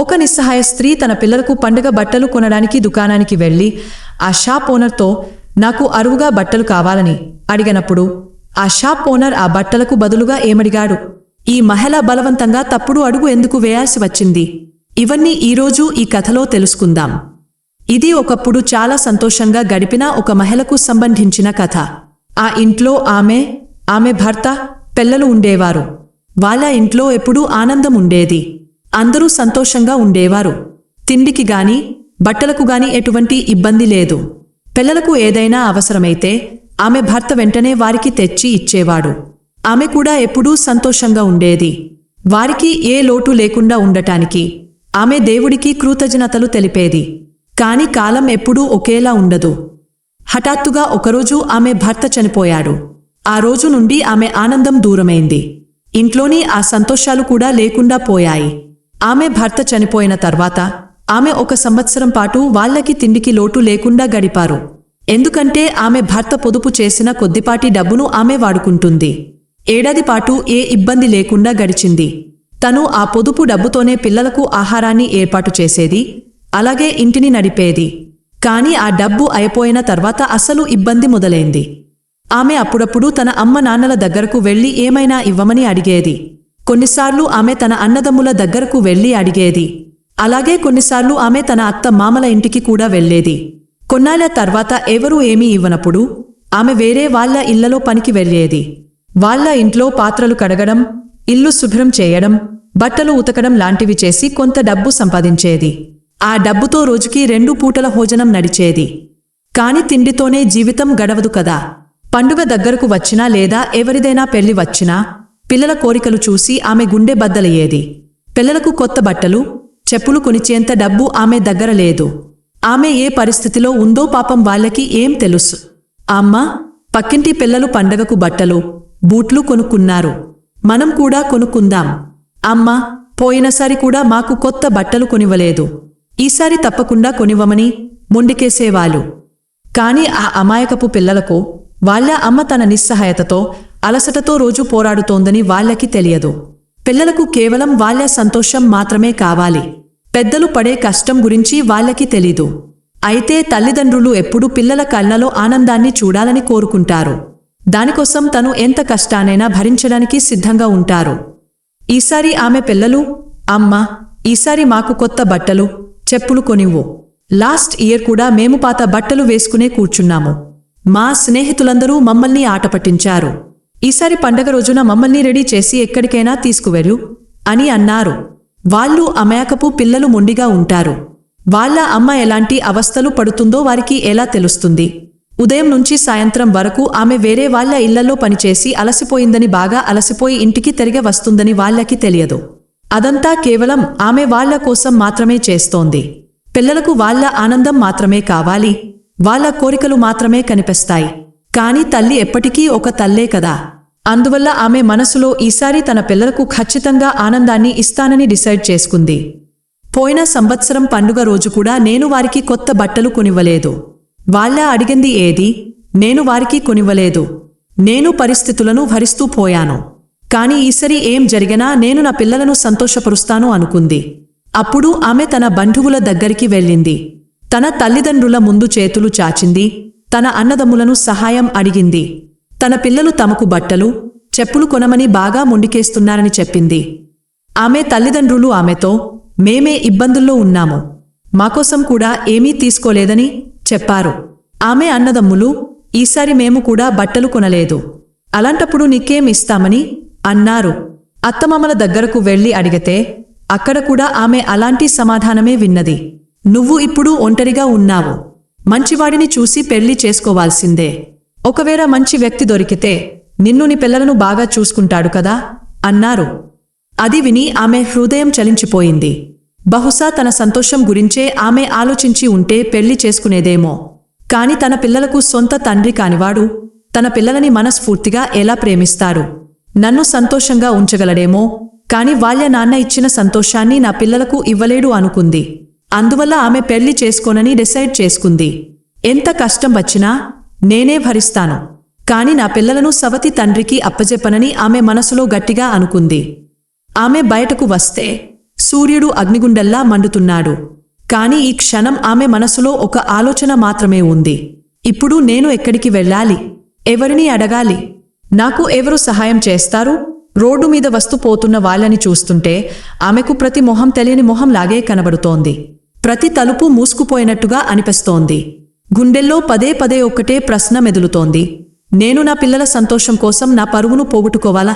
ఒక నిస్సహాయ స్త్రీ తన పిల్లలకు పండుగ బట్టలు కొనడానికి దుకాణానికి వెళ్ళి ఆ షాప్ ఓనర్తో నాకు అరువుగా బట్టలు కావాలని అడిగినప్పుడు ఆ షాప్ ఓనర్ ఆ బట్టలకు బదులుగా ఏమడిగాడు? ఈ మహిళ బలవంతంగా తప్పుడు అడుగు ఎందుకు వేయాల్సి వచ్చింది? ఇవన్నీ ఈరోజు ఈ కథలో తెలుసుకుందాం. ఇది ఒకప్పుడు చాలా సంతోషంగా గడిపిన ఒక మహిళకు సంబంధించిన కథ. ఆ ఇంట్లో ఆమె ఆమె భర్త పిల్లలు ఉండేవారు. వాళ్ళ ఇంట్లో ఎప్పుడూ ఆనందం ఉండేది. అందరూ సంతోషంగా ఉండేవారు. తిండికి గాని బట్టలకు గాని ఎటువంటి ఇబ్బంది లేదు. పిల్లలకు ఏదైనా అవసరమైతే ఆమె భర్త వెంటనే వారికి తెచ్చి ఇచ్చేవాడు. ఆమె కూడా ఎప్పుడూ సంతోషంగా ఉండేది. వారికి ఏ లోటు లేకుండా ఉండటానికి ఆమె దేవుడికి కృతజ్ఞతలు తెలిపేది. కాని కాలం ఎప్పుడూ ఒకేలా ఉండదు. హఠాత్తుగా ఒకరోజు ఆమె భర్త చనిపోయాడు. ఆ రోజు నుండి ఆమె ఆనందం దూరమైంది. ఇంట్లోని ఆ సంతోషాలు కూడా లేకుండా పోయాయి. ఆమె భర్త చనిపోయిన తర్వాత ఆమె ఒక సంవత్సరం పాటు వాళ్ళకి తిండికి లోటు లేకుండా గడిపారు. ఎందుకంటే ఆమె భర్త పొదుపు చేసిన కొద్దిపాటి డబ్బును ఆమె వాడుకుంటుంది. ఏడాది పాటు ఏ ఇబ్బంది లేకుండా గడిచింది. తను ఆ పొదుపు డబ్బుతోనే పిల్లలకు ఆహారాన్ని ఏర్పాటు చేసేది అలాగే ఇంటిని నడిపేది. కాని ఆ డబ్బు అయిపోయిన తర్వాత అసలు ఇబ్బంది మొదలైంది. ఆమె అప్పుడప్పుడు తన అమ్మ నాన్నల దగ్గరకు వెళ్ళి ఏమైనా ఇవ్వమని అడిగేది. కొన్నిసార్లు ఆమె తన అన్నదమ్ముల దగ్గరకు వెళ్ళి అడిగేది. అలాగే కొన్నిసార్లు ఆమె తన అత్త మామల ఇంటికి కూడా వెళ్ళేది కొన్నాళ్ళ తర్వాత ఎవరూ ఏమీ ఇవ్వనప్పుడు ఆమె వేరే వాళ్ళ ఇళ్ళలో పనికి వెళ్ళేది వాళ్ళ ఇంట్లో పాత్రలు కడగడం ఇల్లు శుభ్రం చేయడం బట్టలు ఉతకడం లాంటివి చేసి కొంత డబ్బు సంపాదించేది. ఆ డబ్బుతో రోజుకి రెండు పూటల భోజనం నడిచేది. కాని తిండితోనే జీవితం గడవదు కదా. పండుగ దగ్గరకు వచ్చినా లేదా ఎవరిదైనా పెళ్ళి వచ్చినా పిల్లల కోరికలు చూసి ఆమె గుండె బద్దలయ్యేది. పిల్లలకు కొత్త బట్టలు చెప్పులు కొనిచేంత డబ్బు ఆమె దగ్గర లేదు. ఆమె ఏ పరిస్థితిలో ఉందో పాపం వాళ్ళకి ఏం తెలుసు. అమ్మ పక్కింటి పిల్లలు పండగకు బట్టలు బూట్లు కొనుక్కున్నారు. మనం కూడా కొనుక్కుందాం. అమ్మ పోయినసారి కూడా మాకు కొత్త బట్టలు కొనివ్వలేదు. ఈసారి తప్పకుండా కొనివ్వమని మొండికేసేవాళ్ళు. కాని ఆ అమాయకపు పిల్లలకు వాళ్ళ అమ్మ తన నిస్సహాయతతో అలసటతో రోజు పోరాడుతోందని వాళ్ళకి తెలియదు. పిల్లలకు కేవలం వాళ్ళ సంతోషం మాత్రమే కావాలి. పెద్దలు పడే కష్టం గురించి వాళ్ళకి తెలీదు. అయితే తల్లిదండ్రులు ఎప్పుడూ పిల్లల కళ్ళలో ఆనందాన్ని చూడాలని కోరుకుంటారు. దానికోసం తను ఎంత కష్టానైనా భరించడానికి సిద్ధంగా ఉంటారు. ఈసారి ఆమె పిల్లలు అమ్మ ఈసారి మాకు కొత్త బట్టలు చెప్పులు కొనివ్వు. లాస్ట్ ఇయర్ కూడా మేము పాత బట్టలు వేసుకునే కూర్చున్నాము. మా స్నేహితులందరూ మమ్మల్ని ఆట పట్టించారు ఈసారి పండగ రోజున మమ్మల్ని రెడీ చేసి ఎక్కడికైనా తీసుకువెళ్ళు అని అన్నారు. వాళ్ళు అమాయకపు పిల్లలు మొండిగా ఉంటారు. వాళ్ళ అమ్మ ఎలాంటి అవస్థలు పడుతుందో వారికి ఎలా తెలుస్తుంది? ఉదయం నుంచి సాయంత్రం వరకు ఆమె వేరే వాళ్ళ ఇళ్ళలో పనిచేసి అలసిపోయిందని బాగా అలసిపోయి ఇంటికి తిరిగి వస్తుందని వాళ్ళకి తెలియదు. అదంతా కేవలం ఆమె వాళ్ళ కోసం మాత్రమే చేస్తోంది. పిల్లలకు వాళ్ళ ఆనందం మాత్రమే కావాలి. వాళ్ళ కోరికలు మాత్రమే కనిపిస్తాయి. కాని తల్లి ఎప్పటికీ ఒక తల్లే కదా. అందువల్ల ఆమె మనసులో ఈసారి తన పిల్లలకు ఖచ్చితంగా ఆనందాన్ని ఇస్తానని డిసైడ్ చేసుకుంది. పోయిన సంవత్సరం పండుగ రోజు కూడా నేను వారికి కొత్త బట్టలు కొనివ్వలేదు. వాళ్ళ అడిగింది ఏది? నేను వారికి కొనివ్వలేదు. నేను పరిస్థితులను భరిస్తూ పోయాను. కాని ఈసరి ఏం జరిగినా నేను నా పిల్లలను సంతోషపరుస్తాను అనుకుంది. అప్పుడు ఆమె తన బంధువుల దగ్గరికి వెళ్ళింది. తన తల్లిదండ్రుల ముందు చేతులు చాచింది. తన అన్నదమ్ములను సహాయం అడిగింది. తన పిల్లలు తమకు బట్టలు చెప్పులు కొనమని బాగా మొండికేస్తున్నారని చెప్పింది. ఆమె తల్లిదండ్రులు ఆమెతో మేమే ఇబ్బందుల్లో ఉన్నాము. మాకోసం కూడా ఏమీ తీసుకోలేదని చెప్పారు. ఆమె అన్నదమ్ములు ఈసారి మేము కూడా బట్టలు కొనలేదు. అలాంటప్పుడు నీకేం ఇస్తామని అన్నారు. అత్తమామల దగ్గరకు వెళ్ళి అడిగితే అక్కడ కూడా ఆమె అలాంటి సమాధానమే విన్నది. నువ్వు ఇప్పుడు ఒంటరిగా ఉన్నావు. మంచివాడిని చూసి పెళ్ళి చేసుకోవాల్సిందే. ఒకవేళ మంచి వ్యక్తి దొరికితే నిన్ను నీ పిల్లలను బాగా చూసుకుంటాడు కదా? అన్నారు. అది విని ఆమె హృదయం చలించిపోయింది. బహుశా తన సంతోషం గురించే ఆమె ఆలోచించి ఉంటే పెళ్ళి చేసుకునేదేమో. కాని తన పిల్లలకు సొంత తండ్రి కానివాడు తన పిల్లలని మనస్ఫూర్తిగా ఎలా ప్రేమిస్తారు? నన్ను సంతోషంగా ఉంచగలడేమో కాని వాళ్ళ నాన్న ఇచ్చిన సంతోషాన్ని నా పిల్లలకు ఇవ్వలేడు అనుకుంది. అందువల్ల ఆమె పెళ్ళి చేసుకోనని డిసైడ్ చేసుకుంది. ఎంత కష్టం వచ్చినా నేనే భరిస్తాను. కాని నా పిల్లలను సవతి తండ్రికి అప్పజెప్పనని ఆమె మనసులో గట్టిగా అనుకుంది. ఆమె బయటకు వస్తే సూర్యుడు అగ్నిగుండల్లా మండుతున్నాడు. కాని ఈ క్షణం ఆమె మనసులో ఒక ఆలోచన మాత్రమే ఉంది. ఇప్పుడు నేను ఎక్కడికి వెళ్ళాలి? ఎవరిని అడగాలి? నాకు ఎవరు సహాయం చేస్తారు? రోడ్డు మీద వస్తు పోతున్న వాళ్ళని చూస్తుంటే ఆమెకు ప్రతి మొహం తెలియని మొహంలాగే కనబడుతోంది. ప్రతి తలుపు మూసుకుపోయినట్టుగా అనిపిస్తోంది. గుండెల్లో పదే పదే ఒక్కటే ప్రశ్న మెదులుతోంది. నేను నా పిల్లల సంతోషం కోసం నా పరువును పోగొట్టుకోవాలా?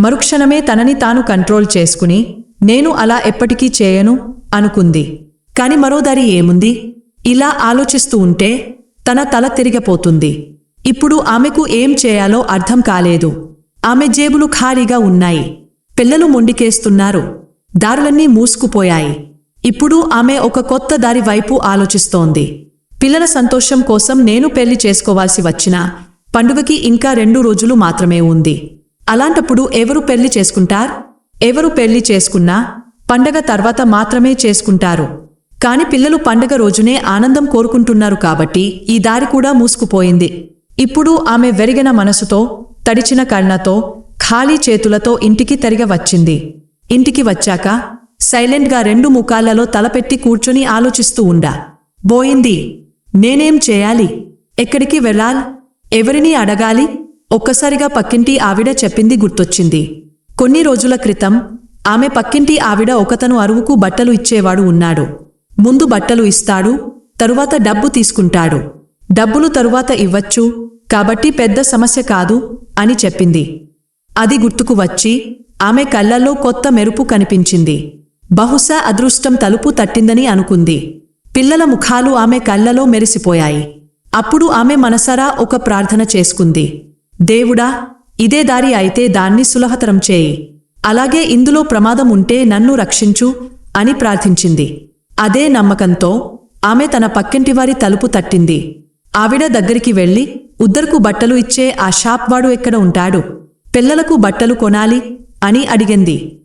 మరుక్షణమే తనని తాను కంట్రోల్ చేసుకుని నేను అలా ఎప్పటికీ చేయను అనుకుంది. కాని మరో దారి ఏముంది? ఇలా ఆలోచిస్తూ ఉంటే తన తల తిరిగిపోతుంది. ఇప్పుడు ఆమెకు ఏం చేయాలో అర్థం కాలేదు. ఆమె జేబులు ఖాళీగా ఉన్నాయి. పిల్లలు మొండికేస్తున్నారు. దారులన్నీ మూసుకుపోయాయి. ఇప్పుడు ఆమె ఒక కొత్త దారి వైపు ఆలోచిస్తోంది. పిల్లల సంతోషం కోసం నేను పెళ్ళి చేసుకోవాల్సి వచ్చినా పండుగకి ఇంకా రెండు రోజులు మాత్రమే ఉంది. అలాంటప్పుడు ఎవరు పెళ్ళి చేసుకుంటారు? ఎవరు పెళ్ళి చేసుకున్నా పండగ తర్వాత మాత్రమే చేసుకుంటారు. కాని పిల్లలు పండగ రోజునే ఆనందం కోరుకుంటున్నారు కాబట్టి ఈ దారి కూడా మూసుకుపోయింది. ఇప్పుడు ఆమె వెరిగిన మనసుతో తడిచిన కళ్ళతో ఖాళీ చేతులతో ఇంటికి తిరిగి వచ్చింది. ఇంటికి వచ్చాక సైలెంట్గా రెండు ముఖాలలో తలపెట్టి కూర్చొని ఆలోచిస్తూ ఉండా. బోయింది నేనేం చేయాలి? ఎక్కడికి వెళ్ళాల్? ఎవరిని అడగాలి? ఒక్కసారిగా పక్కింటి ఆవిడ చెప్పింది గుర్తొచ్చింది. కొన్ని రోజుల క్రితం ఆమె పక్కింటి ఆవిడ ఒకతను అరువుకు బట్టలు ఇచ్చేవాడు ఉన్నాడు. ముందు బట్టలు ఇస్తాడు తరువాత డబ్బు తీసుకుంటాడు. డబ్బులు తరువాత ఇవ్వచ్చు కాబట్టి పెద్ద సమస్య కాదు అని చెప్పింది. అది గుర్తుకు వచ్చి ఆమె కళ్ళల్లో కొత్త మెరుపు కనిపించింది. బహుశా అదృష్టం తలుపు తట్టిందని అనుకుంది. పిల్లల ముఖాలు ఆమె కళ్ళలో మెరిసిపోయాయి. అప్పుడు ఆమె మనసరా ఒక ప్రార్థన చేసుకుంది. దేవుడా ఇదే దారి అయితే దాన్ని సులభతరం చేయి. అలాగే ఇందులో ప్రమాదం ఉంటే నన్ను రక్షించు అని ప్రార్థించింది. అదే నమ్మకంతో ఆమె తన పక్కింటివారి తలుపు తట్టింది. ఆవిడ దగ్గరికి వెళ్ళి ఉద్దరుకు బట్టలు ఇచ్చే ఆ షాప్ వాడు ఎక్కడ ఉంటాడు? పిల్లలకు బట్టలు కొనాలి అని అడిగింది.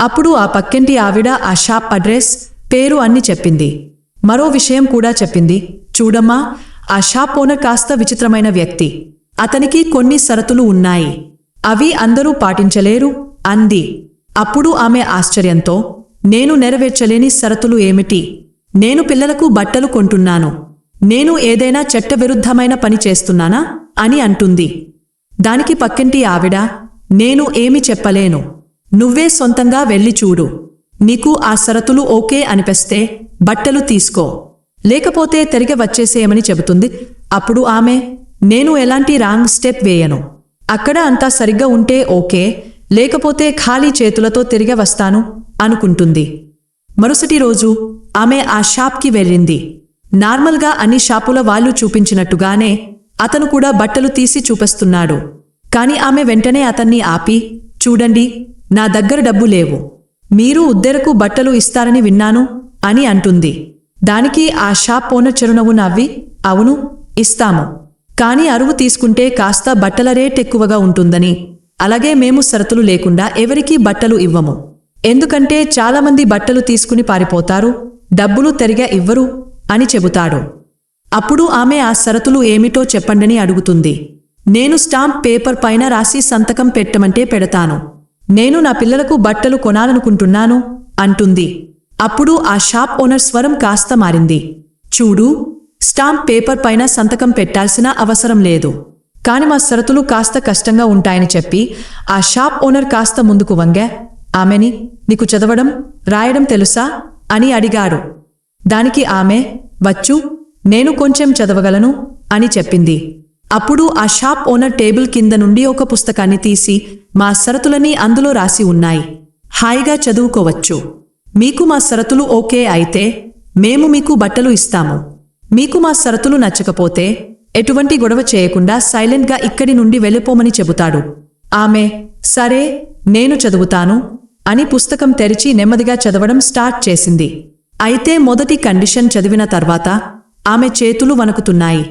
అప్పుడు ఆ పక్కింటి ఆవిడ ఆ షాప్ అడ్రస్ పేరు అన్ని చెప్పింది. మరో విషయం కూడా చెప్పింది. చూడమ్మా ఆ షాప్ ఓనర్ కాస్త విచిత్రమైన వ్యక్తి. అతనికి కొన్ని షరతులు ఉన్నాయి. అవి అందరూ పాటించలేరు అంది. అప్పుడు ఆమె ఆశ్చర్యంతో నేను నెరవేర్చలేని షరతులు ఏమిటి? నేను పిల్లలకు బట్టలు కొంటున్నాను. నేను ఏదైనా చట్టవిరుద్ధమైన పని చేస్తున్నానా? అని అంటుంది. దానికి పక్కింటి ఆవిడ నేను ఏమి చెప్పలేను. నువ్వే సొంతంగా వెళ్ళి చూడు. నీకు ఆ షరతులు ఓకే అనిపిస్తే బట్టలు తీసుకో. లేకపోతే తిరిగి వచ్చేసేయమని చెబుతుంది. అప్పుడు ఆమె నేను ఎలాంటి రాంగ్ స్టెప్ వేయను. అక్కడ అంతా సరిగ్గా ఉంటే ఓకే లేకపోతే ఖాళీ చేతులతో తిరిగి వస్తాను అనుకుంటుంది. మరుసటి రోజు ఆమె ఆ షాప్కి వెళ్ళింది. నార్మల్గా అన్ని షాపుల వాళ్ళు చూపించినట్టుగానే అతను కూడా బట్టలు తీసి చూపిస్తున్నాడు. కాని ఆమె వెంటనే అతన్ని ఆపి చూడండి నా దగ్గర డబ్బు లేవు. మీరు ఉద్దెరకు బట్టలు ఇస్తారని విన్నాను అని అంటుంది. దానికి ఆ షాప్ ఓనర్ చిరునవ్వు నవ్వి అవును ఇస్తాము. కాని అరువు తీసుకుంటే కాస్త బట్టల రేట్ ఎక్కువగా ఉంటుందని. అలాగే మేము షరతులు లేకుండా ఎవరికీ బట్టలు ఇవ్వము. ఎందుకంటే చాలామంది బట్టలు తీసుకుని పారిపోతారు డబ్బులు తిరిగా ఇవ్వరు అని చెబుతాడు. అప్పుడు ఆమె ఆ షరతులు ఏమిటో చెప్పండని అడుగుతుంది. నేను స్టాంప్ పేపర్ పైన రాసి సంతకం పెట్టమంటే పెడతాను. నేను నా పిల్లలకు బట్టలు కొనాలనుకుంటున్నాను అంటుంది. అప్పుడు ఆ షాప్ ఓనర్ స్వరం కాస్త మారింది. చూడు స్టాంప్ పేపర్ పైన సంతకం పెట్టాల్సిన అవసరం లేదు. కాని మా షరతులు కాస్త కష్టంగా ఉంటాయని చెప్పి ఆ షాప్ ఓనర్ కాస్త ముందుకు వంగా ఆమెని నీకు చదవడం రాయడం తెలుసా? అని అడిగాడు. దానికి ఆమె వచ్చు నేను కొంచెం చదవగలను అని చెప్పింది. అప్పుడు ఆ షాప్ ఓనర్ టేబుల్ కింద నుండి ఒక పుస్తకాన్ని తీసి మా షరతులని అందులో రాసి ఉన్నాయి. హాయిగా చదువుకోవచ్చు. మీకు మా షరతులు ఓకే అయితే మేము మీకు బట్టలు ఇస్తాము. మీకు మా షరతులు నచ్చకపోతే ఎటువంటి గొడవ చేయకుండా సైలెంట్గా ఇక్కడి నుండి వెళ్ళిపోమని చెబుతాడు. ఆమె సరే నేను చదువుతాను అని పుస్తకం తెరిచి నెమ్మదిగా చదవడం స్టార్ట్ చేసింది. అయితే మొదటి కండిషన్ చదివిన తర్వాత ఆమె చేతులు వణుకుతున్నాయి.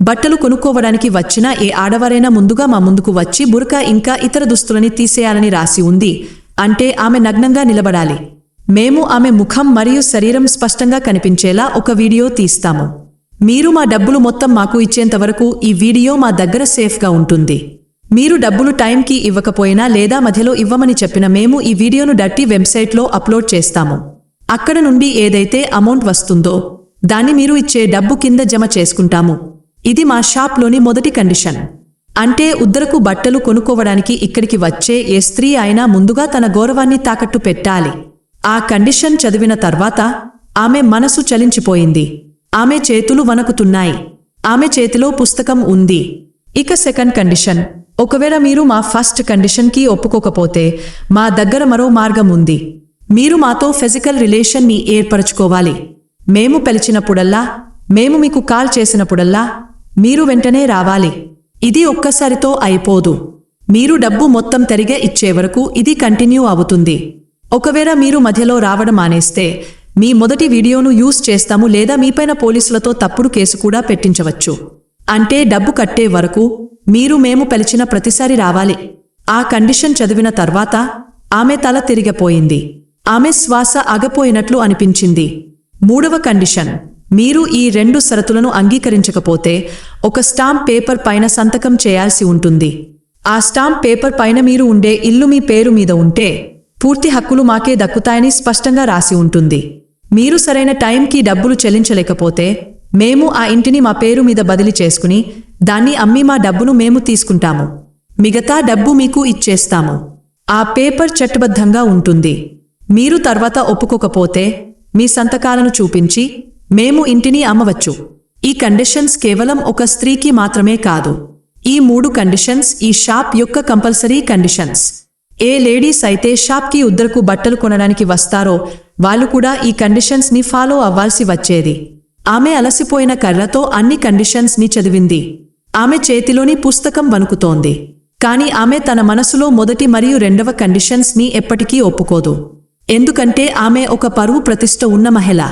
బట్టలు కొనుక్కోవడానికి వచ్చిన ఏ ఆడవారైనా ముందుగా మా ముందుకు వచ్చి బురకా ఇంకా ఇతర దుస్తులని తీసేయాలని రాసి ఉంది. అంటే ఆమె నగ్నంగా నిలబడాలి. మేము ఆమె ముఖం మరియు శరీరం స్పష్టంగా కనిపించేలా ఒక వీడియో తీస్తాము. మీరు మా డబ్బులు మొత్తం మాకు ఇచ్చేంతవరకు ఈ వీడియో మా దగ్గర సేఫ్గా ఉంటుంది. మీరు డబ్బులు టైంకి ఇవ్వకపోయినా లేదా మధ్యలో ఇవ్వమని చెప్పిన మేము ఈ వీడియోను డట్టి వెబ్సైట్లో అప్లోడ్ చేస్తాము. అక్కడ నుండి ఏదైతే అమౌంట్ వస్తుందో దాన్ని మీరు ఇచ్చే డబ్బు కింద జమ చేసుకుంటాము. ఇది మా షాప్లోని మొదటి కండిషన్. అంటే ఉద్దరకు బట్టలు కొనుక్కోవడానికి ఇక్కడికి వచ్చే ఏ స్త్రీ అయినా ముందుగా తన గౌరవాన్ని తాకట్టు పెట్టాలి. ఆ కండిషన్ చదివిన తర్వాత ఆమె మనసు చలించిపోయింది. ఆమె చేతులు వణకుతున్నాయి. ఆమె చేతిలో పుస్తకం ఉంది. ఇక సెకండ్ కండిషన్. ఒకవేళ మీరు మా ఫస్ట్ కండిషన్కి ఒప్పుకోకపోతే మా దగ్గర మరో మార్గం ఉంది. మీరు మాతో ఫిజికల్ రిలేషన్ని ఏర్పరచుకోవాలి. మేము పిలిచినప్పుడల్లా మేము మీకు కాల్ చేసినప్పుడల్లా మీరు వెంటనే రావాలి. ఇది ఒక్కసారితో అయిపోదు. మీరు డబ్బు మొత్తం తిరిగే ఇచ్చే వరకు ఇది కంటిన్యూ అవుతుంది. ఒకవేళ మీరు మధ్యలో రావడం మానేస్తే మీ మొదటి వీడియోను యూజ్ చేస్తాము లేదా మీపైన పోలీసులతో తప్పుడు కేసు కూడా పెట్టించవచ్చు. అంటే డబ్బు కట్టే వరకు మీరు మేము పిలిచిన ప్రతిసారి రావాలి. ఆ కండిషన్ చదివిన తర్వాత ఆమె తల తిరిగిపోయింది. ఆమె శ్వాస ఆగపోయినట్లు అనిపించింది. మూడవ కండిషన్. మీరు ఈ రెండు షరతులను అంగీకరించకపోతే ఒక స్టాంప్ పేపర్ పైన సంతకం చేయాల్సి ఉంటుంది. ఆ స్టాంప్ పేపర్ పైన మీరు ఉండే ఇల్లు మీ పేరు మీద ఉంటే పూర్తి హక్కులు మాకే దక్కుతాయని స్పష్టంగా రాసి ఉంటుంది. మీరు సరైన టైంకి డబ్బులు చెల్లించలేకపోతే మేము ఆ ఇంటిని మా పేరు మీద బదిలీ చేసుకుని దాన్ని అమ్మి మా డబ్బును మేము తీసుకుంటాము. మిగతా డబ్బు మీకు ఇచ్చేస్తాము. ఆ పేపర్ చట్టబద్ధంగా ఉంటుంది. మీరు తర్వాత ఒప్పుకోకపోతే మీ సంతకాలను చూపించి మేము ఇంటిని అమ్మవచ్చు. ఈ కండిషన్స్ కేవలం ఒక స్త్రీకి మాత్రమే కాదు. ఈ మూడు కండిషన్స్ ఈ షాప్ యొక్క కంపల్సరీ కండిషన్స్. ఏ లేడీస్ అయితే షాప్కి ఉద్దరకు బట్టలు కొనడానికి వస్తారో వాళ్ళు కూడా ఈ కండిషన్స్ని ఫాలో అవ్వాల్సి వచ్చేది. ఆమె అలసిపోయిన కర్రతో అన్ని కండిషన్స్ని చదివింది. ఆమె చేతిలోని పుస్తకం వణుకుతోంది. కాని ఆమె తన మనసులో మొదటి మరియు రెండవ కండిషన్స్ని ఎప్పటికీ ఒప్పుకోదు. ఎందుకంటే ఆమె ఒక పరువు ప్రతిష్ట ఉన్న మహిళ.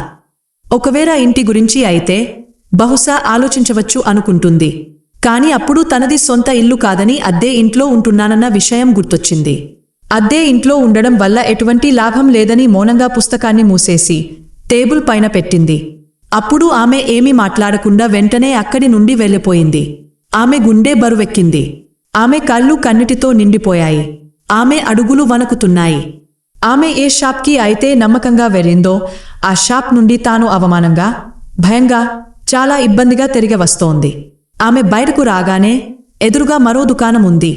ఒకవేళ ఇంటి గురించి అయితే బహుశా ఆలోచించవచ్చు అనుకుంటుంది. కాని అప్పుడు తనది సొంత ఇల్లు కాదని అద్దె ఇంట్లో ఉంటున్నానన్న విషయం గుర్తొచ్చింది. అద్దె ఇంట్లో ఉండడం వల్ల ఎటువంటి లాభం లేదని మౌనంగా పుస్తకాన్ని మూసేసి టేబుల్ పైన పెట్టింది. అప్పుడు ఆమె ఏమీ మాట్లాడకుండా వెంటనే అక్కడి నుండి వెళ్ళిపోయింది. ఆమె గుండె బరువెక్కింది. ఆమె కళ్ళు కన్నిటితో నిండిపోయాయి. ఆమె అడుగులు వణుకుతున్నాయి. ఆమె ఏ షాప్కి అయితే నమ్మకంగా వెళ్ళిందో ఆ షాప్ నుండి తాను అవమానంగా భయంగా చాలా ఇబ్బందిగా తిరిగి వస్తోంది. ఆమె బయటకు రాగానే ఎదురుగా మరో దుకాణం ఉంది.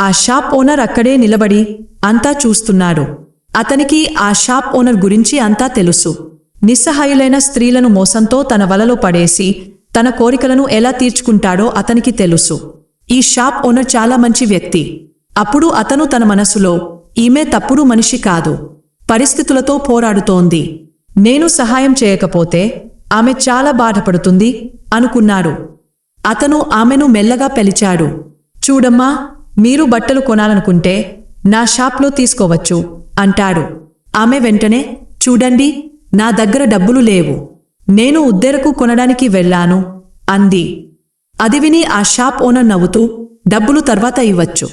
ఆ షాప్ ఓనర్ అక్కడే నిలబడి అంతా చూస్తున్నాడు. అతనికి ఆ షాప్ ఓనర్ గురించి అంతా తెలుసు. నిస్సహాయులైన స్త్రీలను మోసంతో తన వలలో పడేసి తన కోరికలను ఎలా తీర్చుకుంటాడో అతనికి తెలుసు. ఈ షాప్ ఓనర్ చాలా మంచి వ్యక్తి. అప్పుడు అతను తన మనసులో ఈమె తప్పుడు మనిషి కాదు. పరిస్థితులతో పోరాడుతోంది. నేను సహాయం చేయకపోతే ఆమె చాలా బాధపడుతుంది అనుకున్నాడు. అతను ఆమెను మెల్లగా పిలిచాడు. చూడమ్మా మీరు బట్టలు కొనాలనుకుంటే నా షాప్లో తీసుకోవచ్చు అంటాడు. ఆమె వెంటనే చూడండి నా దగ్గర డబ్బులు లేవు. నేను ఉద్దెరకు కొనడానికి వెళ్ళాను అంది. అది విని ఆ షాప్ ఓనర్ నవ్వుతూ డబ్బులు తర్వాత ఇవ్వచ్చు.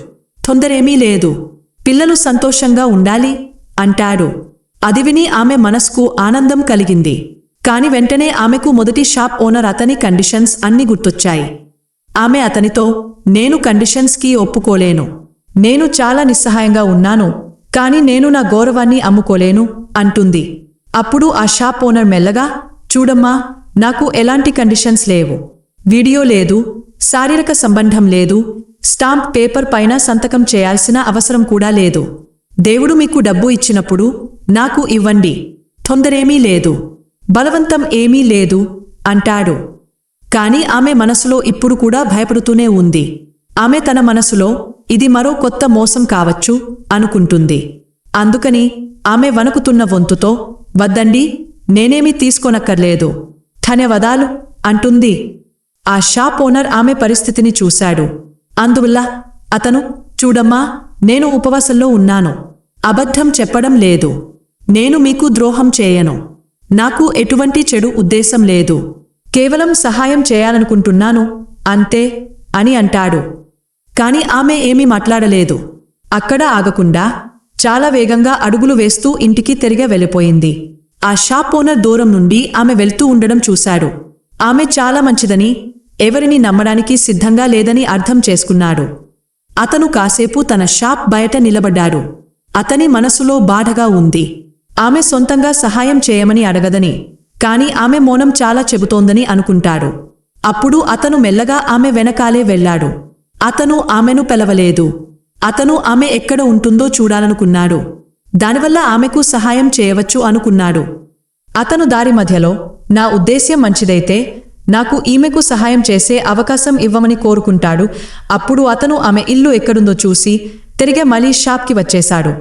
తొందరేమీ లేదు. పిల్లలు సంతోషంగా ఉండాలి అంటాడు. అది విని ఆమె మనస్కు ఆనందం కలిగింది. కాని వెంటనే ఆమెకు మొదటి షాప్ ఓనర్ అతని కండిషన్స్ అన్ని గుర్తొచ్చాయి. ఆమె అతనితో నేను కండిషన్స్కి ఒప్పుకోలేను. నేను చాలా నిస్సహాయంగా ఉన్నాను. కాని నేను నా గౌరవాన్ని అమ్ముకోలేను అంటుంది. అప్పుడు ఆ షాప్ ఓనర్ మెల్లగా చూడమ్మా నాకు ఎలాంటి కండిషన్స్ లేవు. వీడియో లేదు. శారీరక సంబంధం లేదు. స్టాంప్ పేపర్ పైన సంతకం చేయాల్సిన అవసరం కూడా లేదు. దేవుడు మీకు డబ్బు ఇచ్చినప్పుడు నాకు ఇవ్వండి. తొందరేమీ లేదు. బలవంతం ఏమీ లేదు అంటాడు. కాని ఆమె మనసులో ఇప్పుడు కూడా భయపడుతూనే ఉంది. ఆమె తన మనసులో ఇది మరో కొత్త మోసం కావచ్చు అనుకుంటుంది. అందుకని ఆమె వణుకుతున్న వంతుతో వద్దండి నేనేమీ తీసుకోనక్కర్లేదు. ధన్యవాదాలు అంటుంది. ఆ షాప్ ఓనర్ ఆమె పరిస్థితిని చూశాడు. అందువల్ల అతను చూడమ్మా నేను ఉపవాసంలో ఉన్నాను. అబద్ధం చెప్పడం లేదు. నేను మీకు ద్రోహం చేయను. నాకు ఎటువంటి చెడు ఉద్దేశం లేదు. కేవలం సహాయం చేయాలనుకుంటున్నాను అంతే అని అంటాడు. కాని ఆమె ఏమీ మాట్లాడలేదు. అక్కడ ఆగకుండా చాలా వేగంగా అడుగులు వేస్తూ ఇంటికి తిరిగి వెళ్ళిపోయింది. ఆ షాప్ ఓనర్ దూరం నుండి ఆమె వెళ్తూ ఉండడం చూశాడు. ఆమె చాలా మంచిదని ఎవరిని నమ్మడానికి సిద్ధంగా లేదని అర్థం చేసుకున్నాడు. అతను కాసేపు తన షాప్ బయట నిలబడ్డాడు. అతని మనసులో బాధగా ఉంది. ఆమె సొంతంగా సహాయం చేయమని అడగదని కాని ఆమె మౌనం చాలా చెబుతోందని అనుకుంటాడు. అప్పుడు అతను మెల్లగా ఆమె వెనకాలే వెళ్ళాడు. అతను ఆమెను పిలవలేదు. అతను ఆమె ఎక్కడ ఉంటుందో చూడాలనుకున్నాడు. దానివల్ల ఆమెకు సహాయం చేయవచ్చు అనుకున్నాడు. అతను దారి మధ్యలో నా ఉద్దేశ్యం మంచిదైతే నాకు ఈమెకు సహాయం చేసే అవకాశం ఇవ్వమని కోరుకుంటాడు. అప్పుడు అతను ఆమె ఇల్లు ఎక్కడుందో చూసి తిరిగే మళ్ళీ షాప్కి వచ్చేశాడు.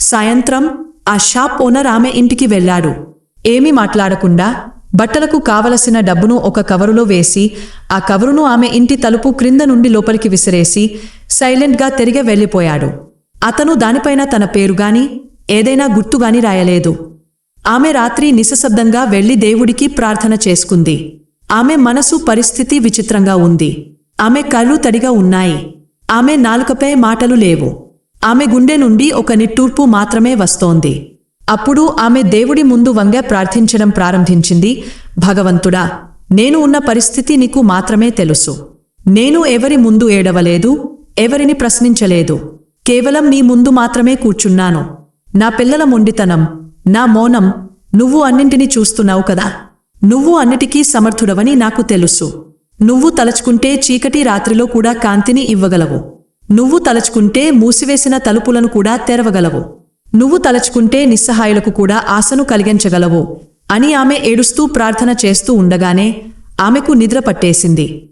సాయంత్రం ఆ షాప్ ఓనర్ ఆమె ఇంటికి వెళ్ళాడు. ఏమీ మాట్లాడకుండా బట్టలకు కావలసిన డబ్బును ఒక కవరులో వేసి ఆ కవరును ఆమె ఇంటి తలుపు క్రింద నుండి లోపలికి విసిరేసి సైలెంట్గా తిరిగి వెళ్ళిపోయాడు. అతను దానిపైన తన పేరుగాని ఏదైనా గుర్తుగాని రాయలేదు. ఆమె రాత్రి నిశ్శబ్దంగా వెళ్ళి దేవుడికి ప్రార్థన చేసుకుంది. ఆమె మనసు పరిస్థితి విచిత్రంగా ఉంది. ఆమె కళ్ళు తడిగా ఉన్నాయి. ఆమె నాలుకపై మాటలు లేవు. ఆమె గుండె నుండి ఒక నిట్టూర్పు మాత్రమే వస్తోంది. అప్పుడు ఆమె దేవుడి ముందు వంగ ప్రార్థించడం ప్రారంభించింది. భగవంతుడా నేను ఉన్న పరిస్థితి నీకు మాత్రమే తెలుసు. నేను ఎవరి ముందు ఏడవలేదు ఎవరిని ప్రశ్నించలేదు. కేవలం నీ ముందు మాత్రమే కూర్చున్నాను. నా పిల్లల మొండితనం నా మౌనం నువ్వు అన్నింటినీ చూస్తున్నావు కదా. నువ్వు అన్నిటికీ సమర్థుడవని నాకు తెలుసు. నువ్వు తలచుకుంటే చీకటి రాత్రిలో కూడా కాంతిని ఇవ్వగలవు. నువ్వు తలచుకుంటే మూసివేసిన తలుపులను కూడా తెరవగలవు. నువ్వు తలచుకుంటే నిస్సహాయులకు కూడా ఆశను కలిగించగలవు అని ఆమె ఏడుస్తూ ప్రార్థన చేస్తూ ఉండగానే ఆమెకు నిద్ర పట్టేసింది.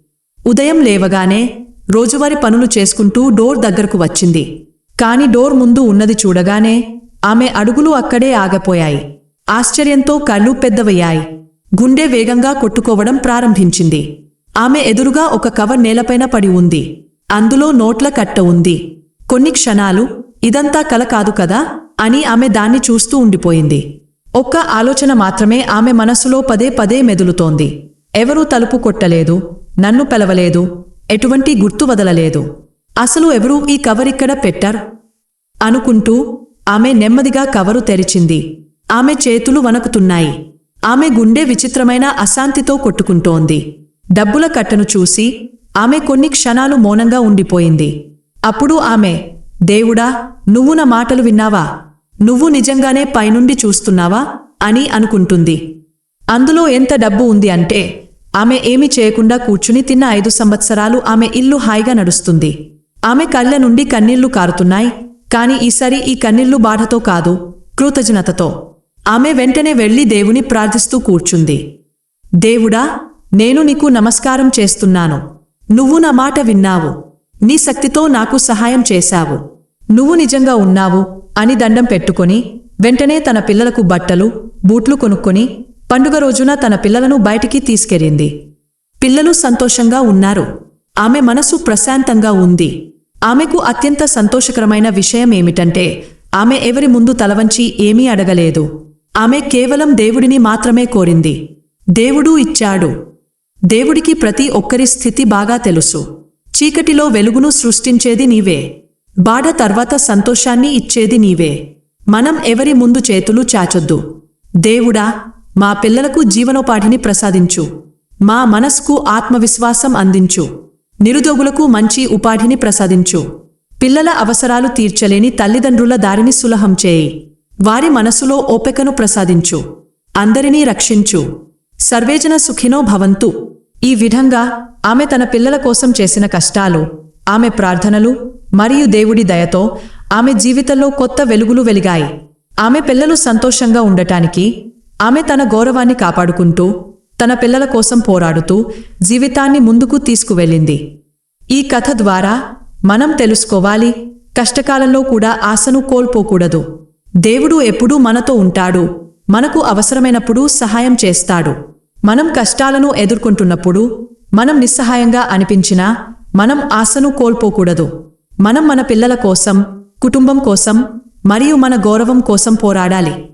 ఉదయం లేవగానే రోజువారి పనులు చేసుకుంటూ డోర్ దగ్గరకు వచ్చింది. కాని డోర్ ముందు ఉన్నది చూడగానే ఆమె అడుగులు అక్కడే ఆగపోయాయి. ఆశ్చర్యంతో కళ్ళు పెద్దవయ్యాయి. గుండె వేగంగా కొట్టుకోవడం ప్రారంభించింది. ఆమె ఎదురుగా ఒక కవర్ నేలపైన పడి ఉంది. అందులో నోట్ల కట్ట ఉంది. కొన్ని క్షణాలు ఇదంతా కల కాదు కదా? అని ఆమె దాన్ని చూస్తూ ఉండిపోయింది. ఒక్క ఆలోచన మాత్రమే ఆమె మనసులో పదే పదే మెదులుతోంది. ఎవరూ తలుపు కొట్టలేదు నన్ను పిలవలేదు ఎటువంటి గుర్తు వదలలేదు. అసలు ఎవరూ ఈ కవర్ ఇక్కడ పెట్టారు? అనుకుంటూ ఆమె నెమ్మదిగా కవరు తెరిచింది. ఆమె చేతులు వణకుతున్నాయి. ఆమె గుండె విచిత్రమైన అశాంతితో కొట్టుకుంటోంది. డబ్బుల కట్టను చూసి ఆమె కొన్ని క్షణాలు మౌనంగా ఉండిపోయింది. అప్పుడు ఆమె దేవుడా నువ్వు నా మాటలు విన్నావా? నువ్వు నిజంగానే పైనుండి చూస్తున్నావా? అని అనుకుంటుంది. అందులో ఎంత డబ్బు ఉంది అంటే ఆమె ఏమి చేయకుండా కూర్చుని తిన్న ఐదు సంవత్సరాలు ఆమె ఇల్లు హాయిగా నడుస్తుంది. ఆమె కళ్ళ నుండి కన్నీళ్ళు కారుతున్నాయి. కాని ఈసారి ఈ కన్నీళ్ళు బాధతో కాదు కృతజ్ఞతతో. ఆమె వెంటనే వెళ్ళి దేవుని ప్రార్థిస్తూ కూర్చుంది. దేవుడా నేను నీకు నమస్కారం చేస్తున్నాను. నువ్వు నా మాట విన్నావు. నీ శక్తితో నాకు సహాయం చేశావు. నువ్వు నిజంగా ఉన్నావు అని దండం పెట్టుకొని వెంటనే తన పిల్లలకు బట్టలు బూట్లు కొనుక్కొని పండుగ రోజున తన పిల్లలను బయటికి తీసుకెళ్ళింది. పిల్లలు సంతోషంగా ఉన్నారు. ఆమె మనసు ప్రశాంతంగా ఉంది. ఆమెకు అత్యంత సంతోషకరమైన విషయం ఏమిటంటే ఆమె ఎవరి ముందు తలవంచి ఏమీ అడగలేదు. ఆమె కేవలం దేవుడిని మాత్రమే కోరింది. దేవుడు ఇచ్చాడు. దేవుడికి ప్రతి ఒక్కరి స్థితి బాగా తెలుసు. చీకటిలో వెలుగును సృష్టించేది నీవే. బాధ తర్వాత సంతోషాన్ని ఇచ్చేది నీవే. మనం ఎవరి ముందు చేతులు చాచొద్దు. దేవుడా మా పిల్లలకు జీవనోపాధిని ప్రసాదించు. మా మనస్కు ఆత్మవిశ్వాసం అందించు. నిరుద్యోగులకు మంచి ఉపాధిని ప్రసాదించు. పిల్లల అవసరాలు తీర్చలేని తల్లిదండ్రుల దారిని సులహం చేయి. వారి మనసులో ఓపికను ప్రసాదించు. అందరినీ రక్షించు. సర్వేజన సుఖినో భవంతు. ఈ విధంగా ఆమె తన పిల్లల కోసం చేసిన కష్టాలు ఆమె ప్రార్థనలు మరియు దేవుడి దయతో ఆమె జీవితంలో కొత్త వెలుగులు వెలిగాయి. ఆమె పిల్లలు సంతోషంగా ఉండటానికి ఆమె తన గౌరవాన్ని కాపాడుకుంటూ తన పిల్లల కోసం పోరాడుతూ జీవితాన్ని ముందుకు తీసుకువెళ్ళింది. ఈ కథ ద్వారా మనం తెలుసుకోవాలి కష్టకాలంలో కూడా ఆశను కోల్పోకూడదు. దేవుడు ఎప్పుడూ మనతో ఉంటాడు. మనకు అవసరమైనప్పుడు సహాయం చేస్తాడు. మనం కష్టాలను ఎదుర్కొంటున్నప్పుడు మనం నిస్సహాయంగా అనిపించినా మనం ఆశను కోల్పోకూడదు. మనం మన పిల్లల కోసం కుటుంబం కోసం మరియు మన గౌరవం కోసం పోరాడాలి.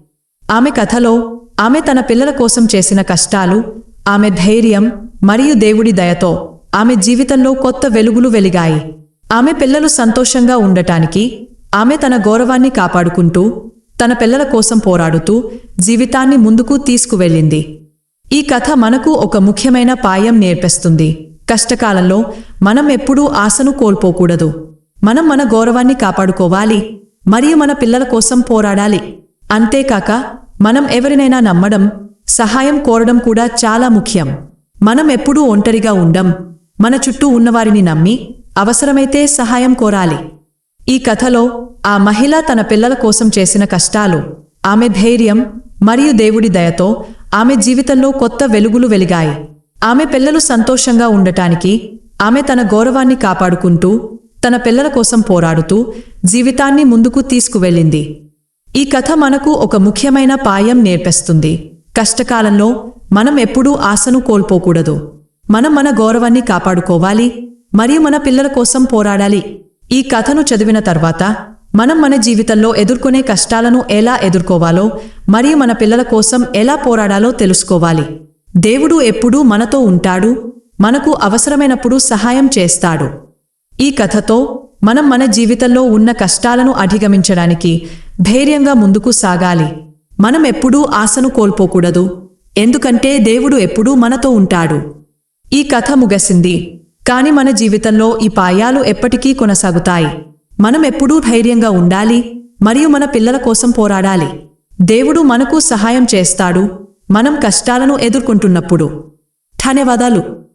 ఆమె కథలో ఆమె తన పిల్లల కోసం చేసిన కష్టాలు ఆమె ధైర్యం మరియు దేవుడి దయతో ఆమె జీవితంలో కొత్త వెలుగులు వెలిగాయి. ఆమె పిల్లలు సంతోషంగా ఉండటానికి ఆమె తన గౌరవాన్ని కాపాడుకుంటూ తన పిల్లల కోసం పోరాడుతూ జీవితాన్ని ముందుకు తీసుకువెళ్ళింది. ఈ కథ మనకు ఒక ముఖ్యమైన పాయం నేర్పిస్తుంది. కష్టకాలంలో మనం ఎప్పుడూ ఆశను కోల్పోకూడదు. మనం మన గౌరవాన్ని కాపాడుకోవాలి. మరియు మన పిల్లల కోసం పోరాడాలి. అంతేకాక మనం ఎవరినైనా నమ్మడం సహాయం కోరడం కూడా చాలా ముఖ్యం. మనం ఎప్పుడూ ఒంటరిగా ఉండం మన చుట్టూ ఉన్నవారిని నమ్మి అవసరమైతే సహాయం కోరాలి. ఈ కథలో ఆ మహిళ తన పిల్లల కోసం చేసిన కష్టాలు ఆమె ధైర్యం మరియు దేవుడి దయతో ఆమె జీవితంలో కొత్త వెలుగులు వెలిగాయి. ఆమె పిల్లలు సంతోషంగా ఉండటానికి ఆమె తన గౌరవాన్ని కాపాడుకుంటూ తన పిల్లల కోసం పోరాడుతూ జీవితాన్ని ముందుకు తీసుకువెళ్ళింది. ఈ కథ మనకు ఒక ముఖ్యమైన పాయం నేర్పిస్తుంది. కష్టకాలంలో మనం ఎప్పుడూ ఆశను కోల్పోకూడదు. మనం మన గౌరవాన్ని కాపాడుకోవాలి మరియు మన పిల్లల కోసం పోరాడాలి. ఈ కథను చదివిన తర్వాత మనం మన జీవితంలో ఎదుర్కొనే కష్టాలను ఎలా ఎదుర్కోవాలో మరియు మన పిల్లల కోసం ఎలా పోరాడాలో తెలుసుకోవాలి. దేవుడు ఎప్పుడూ మనతో ఉంటాడు మనకు అవసరమైనప్పుడు సహాయం చేస్తాడు. ఈ కథతో మనం మన జీవితంలో ఉన్న కష్టాలను అధిగమించడానికి ధైర్యంగా ముందుకు సాగాలి. మనం ఎప్పుడూ ఆశను కోల్పోకూడదు ఎందుకంటే దేవుడు ఎప్పుడూ మనతో ఉంటాడు. ఈ కథ ముగసింది. కాని మన జీవితంలో ఈ పాయాలు ఎప్పటికీ కొనసాగుతాయి. మనం ఎప్పుడూ ధైర్యంగా ఉండాలి మరియు మన పిల్లల కోసం పోరాడాలి. దేవుడు మనకు సహాయం చేస్తాడు మనం కష్టాలను ఎదుర్కొంటున్నప్పుడు. ధన్యవాదాలు.